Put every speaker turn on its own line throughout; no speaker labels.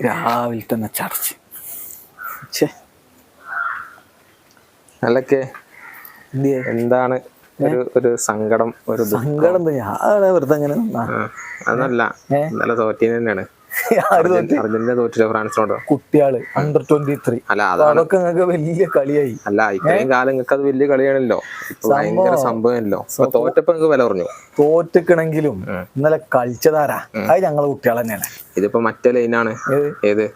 രാവിലെ തന്നെ ചർച്ച. ഛേ.
അല്ലൊക്കെ എന്താണ് ഒരു ഒരു സങ്കടം ഒരു?
സങ്കടം വെറുതെ അങ്ങനെ അതല്ല.
നല്ല അതൊന്നല്ല ഇന്നലെ തോറ്റീന് തന്നെയാണ്? അർജന്റീന തോറ്റില്ല ഫ്രാൻസിനോട്?
കുട്ടിയാൾ അണ്ടർ ട്വന്റി ത്രീ
അല്ല
അതൊക്കെ നിങ്ങൾക്ക് വലിയ കളിയായി.
അല്ല ഇത്രയും കാലം നിങ്ങൾക്ക് അത് വലിയ കളിയാണല്ലോ. ഭയങ്കര സംഭവമല്ലോ തോറ്റപ്പോ നിങ്ങൾക്ക് വില പറഞ്ഞു
തോറ്റിക്കണെങ്കിലും ഇന്നലെ കളിച്ചതാരാ? അത് ഞങ്ങളെ കുട്ടികൾ തന്നെയാണ്.
ഇതിപ്പോ മറ്റേ ലൈനാണ്
ഏത്?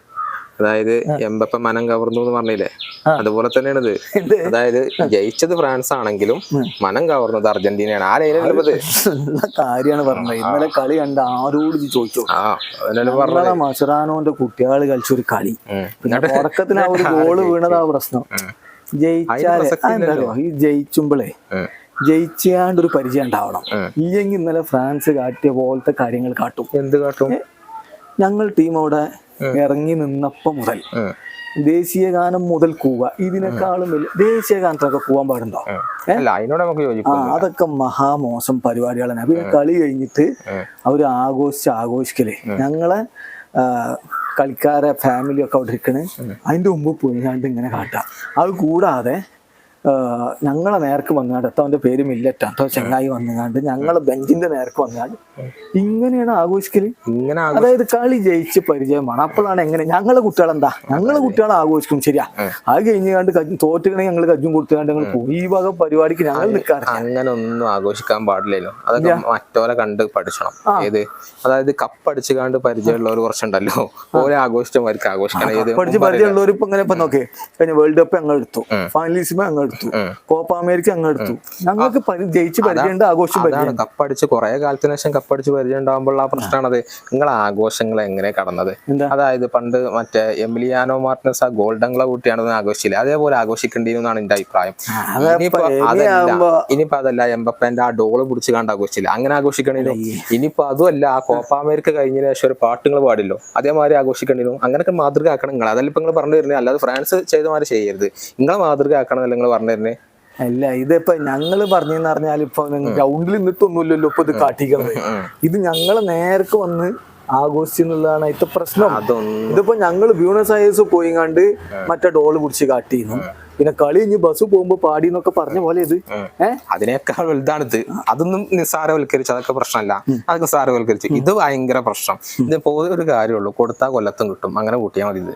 അതായത് എംബപ്പ മനം കവർന്നു എന്ന് പറഞ്ഞില്ലേ? അതുപോലെ തന്നെയാണ് ഇത് അതായത് ജയിച്ചത് ഫ്രാൻസ് ആണെങ്കിലും മനം കവർന്നത് അർജന്റീനയാണ്. ആ
കാര്യമാണ് പറഞ്ഞത്. ഇന്നലെ കളി കണ്ട ആരോട് ചോദിച്ചു മസുറാനോന്റെ കുട്ടികൾ കളിച്ചൊരു കളി.
ഉം.
പിന്നെ തുടക്കത്തിന് ആ ഒരു ഗോൾ വീണതാ പ്രശ്നം. ജയിച്ചാൽ ഈ ജയിച്ചുമ്പളേ. ജയിച്ചാണ്ട് ഒരു പരിചയം ഉണ്ടാവണം. ഇല്ലെങ്കിൽ ഇന്നലെ ഫ്രാൻസ് കാട്ടിയ പോലത്തെ കാര്യങ്ങൾ കാട്ടും.
എന്ത് കാട്ടും?
ഞങ്ങൾ ടീം അവിടെ ഇറങ്ങി നിന്നപ്പം മുതൽ. ദേശീയ ഗാനം മുതൽ കൂവ. ഇതിനേക്കാളും വലിയ ദേശീയ ഗാനത്തിനൊക്കെ കൂവാൻ പാടുണ്ടോ? അതൊക്കെ മഹാമോശം പരിപാടികളാണ്. പിന്നെ കളി കഴിഞ്ഞിട്ട് അവർ ആഘോഷിച്ച് ആഘോഷിക്കലേ. ഞങ്ങളെ കളിക്കാരെ ഫാമിലി ഒക്കെ അവിടെ ഇരിക്കണ്. അതിന്റെ മുമ്പ് ഞാൻ ഇങ്ങനെ കാട്ടാം. അത് കൂടാതെ ഞങ്ങളെ നേർക്ക് വന്നാണ്ട് എത്ത പേര് മില്ലറ്റ് കേട്ടോ ചെങ്ങായി വന്നുകാണ്ട് ഞങ്ങളെ ബെഞ്ചിന്റെ നേർക്ക് വന്നാണ്ട് ഇങ്ങനെയാണ് ആഘോഷിക്കൽ?
ഇങ്ങനെ
അതായത് കളി ജയിച്ച് പരിചയമാണ്. അപ്പോഴാണ് എങ്ങനെ ഞങ്ങളെ കുട്ടികൾ എന്താ ഞങ്ങളെ കുട്ടികൾ ആഘോഷിക്കും ശരിയാ. അത് കഴിഞ്ഞാണ്ട് കജ്ജും തോറ്റുകണെങ്കിൽ ഞങ്ങൾ കജ്ജും കൊടുത്തുകൊണ്ട് ഞങ്ങൾ പോയി ഈ വക പരിപാടിക്ക് ഞങ്ങൾ നിൽക്കാറ്
അങ്ങനെ ഒന്നും ആഘോഷിക്കാൻ പാടില്ലല്ലോ. അതൊക്കെ മറ്റോരെ കണ്ട് പഠിച്ചണം. ഏത്? അതായത് കപ്പടിച്ച് കണ്ട് പരിചയമുള്ളവർ കുറച്ചുണ്ടല്ലോ. ഓരോ ആഘോഷിച്ചവർക്ക് ആഘോഷിക്കണം.
പഠിച്ച് പരിചയമുള്ളവർ ഇപ്പൊ ഇങ്ങനെ ഇപ്പൊ നോക്കേ. കഴിഞ്ഞ വേൾഡ് കപ്പ് ഞങ്ങൾ എടുത്തു ഫൈനലിസിമ ഞങ്ങൾ എടുത്തു കോപ്പ അമേരിക്ക അങ്ങ് എടുത്തു. ഞങ്ങൾക്ക് ജയിച്ച് പരിചയമുണ്ട് ആഘോഷം പരിചയം
കപ്പടിച്ച് കുറെ കാലത്തിന് ശേഷം കപ്പടിച്ച് പരിചയം ഉണ്ടാകുമ്പോൾ ആ പ്രശ്നമാണത് നിങ്ങൾ ആഘോഷങ്ങൾ എങ്ങനെ കടന്നത്? അതായത് പണ്ട് മറ്റേ എമിലിയാനോ മാർട്ടിനസ് ആ ഗോൾഡൻ ഗ്ലവ് കുട്ടിയാണെന്ന് ആഘോഷിച്ചില്ല? അതേപോലെ ആഘോഷിക്കേണ്ടിരുന്നാണ് എന്റെ അഭിപ്രായം. ഇനിയിപ്പോ അതല്ല. എംബപ്പന്റെ ആ ഡോൾ പിടിച്ച് കണ്ട് ആഘോഷിച്ചില്ല? അങ്ങനെ ആഘോഷിക്കണില്ലോ. ഇനിയിപ്പോ അതുമല്ല ആ കോപ്പ അമേരിക്ക കഴിഞ്ഞതിന് ശേഷം ഒരു പാട്ടുകൾ പാടില്ലോ. അതേമാതിരി ആഘോഷിക്കേണ്ടിരുന്നു അങ്ങനെയൊക്കെ മാതൃക ആക്കണം നിങ്ങൾ അതല്ല ഇപ്പൊ നിങ്ങൾ പറഞ്ഞു തരുന്നത് അല്ലാതെ ഫ്രാൻസ് ചെയ്ത മാതിരി ചെയ്യരുത്. നിങ്ങളെ മാതൃക ആക്കണം എന്നല്ല നിങ്ങൾ പറഞ്ഞു തരുന്നത്
അല്ല ഇതിപ്പോ ഞങ്ങൾ പറഞ്ഞെന്ന് പറഞ്ഞാൽ ഇപ്പൊ ഗ്രൗണ്ടിൽ നിന്നിട്ടൊന്നുമില്ലല്ലോ ഇപ്പൊ ഇത് കാട്ടിക്കുന്നത് ഇത് ഞങ്ങൾ നേരക്ക് വന്ന് ആഘോഷിച്ചെന്നുള്ളതാണ് ഇത്തെ പ്രശ്നം.
അതൊന്നും
ഇതിപ്പോ ഞങ്ങൾ ബ്യൂണസ് അയേഴ്സ് കണ്ട് മറ്റേ ഡോൾ പിടിച്ച് കാട്ടിയിരുന്നു പിന്നെ കളി ഇനി ബസ് പോകുമ്പോ പാടി എന്നൊക്കെ പറഞ്ഞ പോലെ ഇത്. ഏഹ്
അതിനേക്കാൾ വലുതാണിത്. അതൊന്നും നിസ്സാരവൽക്കരിച്ച് അതൊക്കെ പ്രശ്നമല്ല. അതൊക്കെ നിസ്സാരവൽക്കരിച്ച്. ഇത് ഭയങ്കര പ്രശ്നം. ഇത് പോലെ ഒരു കാര്യമുള്ളൂ കൊടുത്താൽ കൊല്ലത്തും കിട്ടും. അങ്ങനെ കൂട്ടിയാൽ മതി ഇത്.